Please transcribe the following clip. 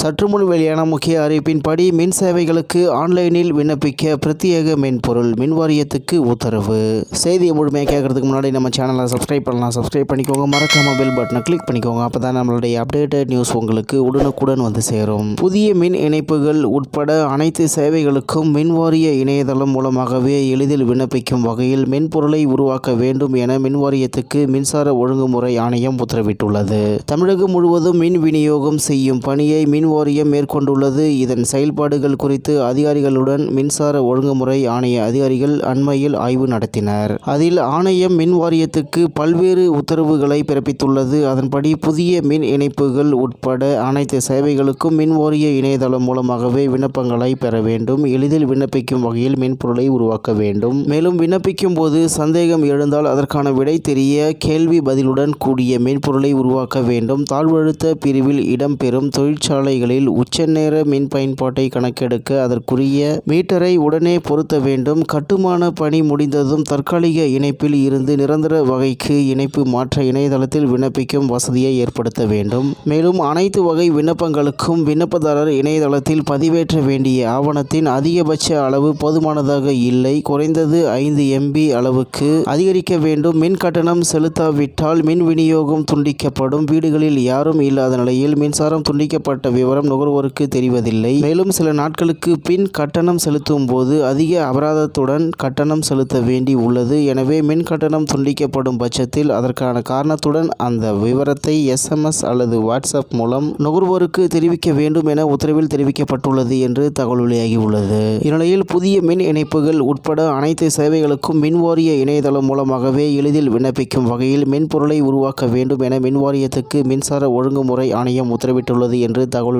சற்றுமுன் வெளியான முக்கிய அறிவிப்பின்படி மின் சேவைகளுக்கு ஆன்லைனில் விண்ணப்பிக்க பிரத்யேக மென்பொருள் மின் வாரியத்துக்கு உத்தரவு. செய்தியை முழுமையாக கேட்கறதுக்கு முன்னாடி நம்ம சேனலை சப்ஸ்கிரைப் பண்ணலாம். சப்ஸ்கிரைப் பண்ணிக்கோங்க. மறக்காம பெல் பட்டனை கிளிக் பண்ணிக்கோங்க. அப்போ தான் நம்மளுடைய அப்டேட்டட் நியூஸ் உங்களுக்கு உடனுக்குடன் வந்து சேரும். புதிய மின் இணைப்புகள் உட்பட அனைத்து சேவைகளுக்கும் மின் வாரிய இணையதளம் மூலமாகவே எளிதில் விண்ணப்பிக்கும் வகையில் மென்பொருளை உருவாக்க வேண்டும் என மின் வாரியத்துக்கு மின்சார ஒழுங்குமுறை ஆணையம் உத்தரவிட்டுள்ளது. தமிழகம் முழுவதும் மின் விநியோகம் செய்யும் பணியை மின் வாரியம் மேற்கொண்டுள்ளது. இதன் செயல்பாடுகள் குறித்து அதிகாரிகளுடன் மின்சார ஒழுங்குமுறை ஆணைய அதிகாரிகள் அண்மையில் ஆய்வு நடத்தினர். அதில் ஆணையம் மின் வாரியத்துக்கு பல்வேறு உத்தரவுகளை பிறப்பித்துள்ளது. அதன்படி புதிய மின் இணைப்புகள் உட்பட அனைத்து சேவைகளுக்கும் மின் வாரிய இணையதளம் மூலமாகவே விண்ணப்பங்களை பெற வேண்டும். எளிதில் விண்ணப்பிக்கும் வகையில் மென்பொருளை உருவாக்க வேண்டும். மேலும் விண்ணப்பிக்கும் போது சந்தேகம் எழுந்தால் அதற்கான விடை தெரிய கேள்வி பதிலுடன் கூடிய மென்பொருளை உருவாக்க வேண்டும். தாழ்வழுத்த பிரிவில் இடம்பெறும் தொழிற்சாலை பகுதிகளில் உச்சநேர மின் பயன்பாட்டை கணக்கெடுக்க அதற்குரிய மீட்டரை உடனே பொருத்த வேண்டும். கட்டுமான பணி முடிந்ததும் தற்காலிக இணைப்பில் இருந்து நிரந்தர வகைக்கு இணைப்பு மாற்ற இணையதளத்தில் விண்ணப்பிக்கும் வசதியை ஏற்படுத்த வேண்டும். மேலும் அனைத்து வகை விண்ணப்பங்களுக்கும் விண்ணப்பதாரர் இணையதளத்தில் பதிவேற்ற வேண்டிய ஆவணத்தின் அதிகபட்ச அளவு போதுமானதாக இல்லை. குறைந்தது ஐந்து எம்பி அளவுக்கு அதிகரிக்க வேண்டும். மின் கட்டணம் செலுத்தாவிட்டால் மின் விநியோகம் துண்டிக்கப்படும். வீடுகளில் யாரும் இல்லாத நிலையில் மின்சாரம் துண்டிக்கப்பட்ட விவரம் நுகர்வோருக்கு தெரிவதில்லை. மேலும் சில நாட்களுக்கு பின் கட்டணம் செலுத்தும் போது அதிக அபராதத்துடன் கட்டணம் செலுத்த வேண்டி உள்ளது. எனவே மின் கட்டணம் துண்டிக்கப்படும் பட்சத்தில் அதற்கான காரணத்துடன் அந்த விவரத்தை எஸ்எம்எஸ் அல்லது வாட்ஸ்அப் மூலம் நுகர்வோருக்கு தெரிவிக்க வேண்டும் என உத்தரவில் தெரிவிக்கப்பட்டுள்ளது என்று தகவல் வெளியாகியுள்ளது. இந்நிலையில் புதிய மின் இணைப்புகள் உட்பட அனைத்து சேவைகளுக்கும் மின்வாரிய இணையதளம் மூலமாகவே எளிதில் விண்ணப்பிக்கும் வகையில் மென்பொருளை உருவாக்க வேண்டும் என மின் வாரியத்துக்கு மின்சார ஒழுங்குமுறை ஆணையம் உத்தரவிட்டுள்ளது என்று தகவல்